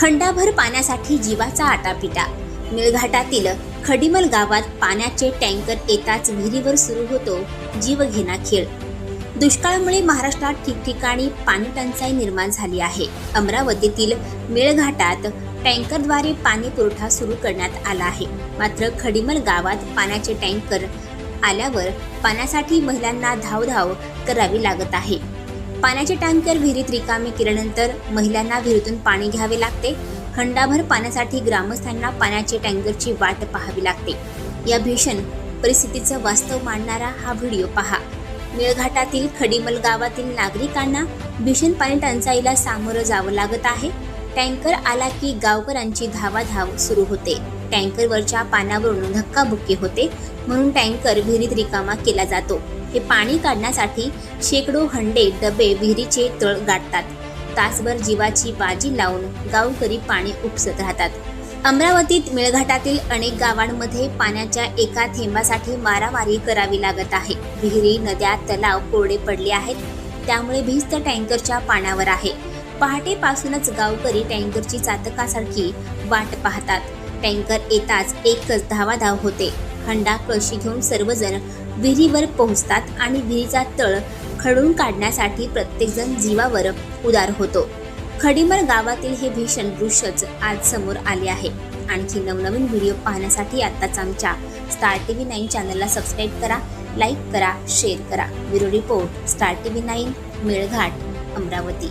खंडाभर पाण्यासाठी जीवाचा आटापिटा. मेळघाटातील खडीमल गावात पाण्याचे टँकर येताच विहिरीवर सुरू होतो जीवघेणा खेळ. दुष्काळामुळे महाराष्ट्रात ठिकठिकाणी पाणी टंचाई निर्माण झाली आहे. अमरावतीतील मेळघाटात टँकरद्वारे पाणी पुरवठा सुरू करण्यात आला आहे. मात्र खडीमल गावात पाण्याचे टँकर आल्यावर पाण्यासाठी महिलांना धावधाव करावी लागत आहे. पाण्याचे टँकर विहिरीत रिकामी केल्यानंतर महिलांना विहिरीतून पाणी घ्यावे लागते. खंडाभर पाण्यासाठी ग्रामस्थांना पाण्याचे टँकरची वाट पाहावी लागते. या भीषण परिस्थितीचं वास्तव मांडणारा हा व्हिडिओ पहा. मेळघाटातील खडीमल गावातील नागरिकांना भीषण पाणी टंचाईला सामोरं जावं लागत आहे. टँकर आला की गावकऱ्यांची धावाधाव सुरू होते. टँकरवरच्या पाण्यावरून धक्काबुक्की होते म्हणून टँकर विहिरीत रिकामा केला जातो. हे पाणी काढण्यासाठी शेकडो हंडे डबे विहिरीचे तळ गाठतात. तासभर जीवाची बाजी लावून गावकरी पाणी उपसत राहतात. अमरावतीत मेळघाटातील अनेक गावांमध्ये पाण्याच्या एका थेंबासाठी मारामारी करावी लागत आहे. विहिरी नद्या तलाव कोरडे पडले आहेत. त्यामुळे भिस्त टँकरच्या पाण्यावर आहे. पहाटेपासूनच गावकरी टँकरची चातकासारखी वाट पाहतात. टँकर येताच एकच धावाधाव होते. खंडा कळशी घेऊन सर्वजण विहिरीवर पोहोचतात आणि विहिरीचा तळ खडून काढण्यासाठी प्रत्येकजण जीवावर उदार होतो. खडीमर गावातील हे भीषण दृश्यच आज समोर आले आहे. आणखी नवनवीन व्हिडिओ पाहण्यासाठी आत्ताच आमच्या स्टार टी व्ही नाईन चॅनलला सबस्क्राईब करा लाईक करा शेअर करा. Bureau report star T V nine Melghat Amravati.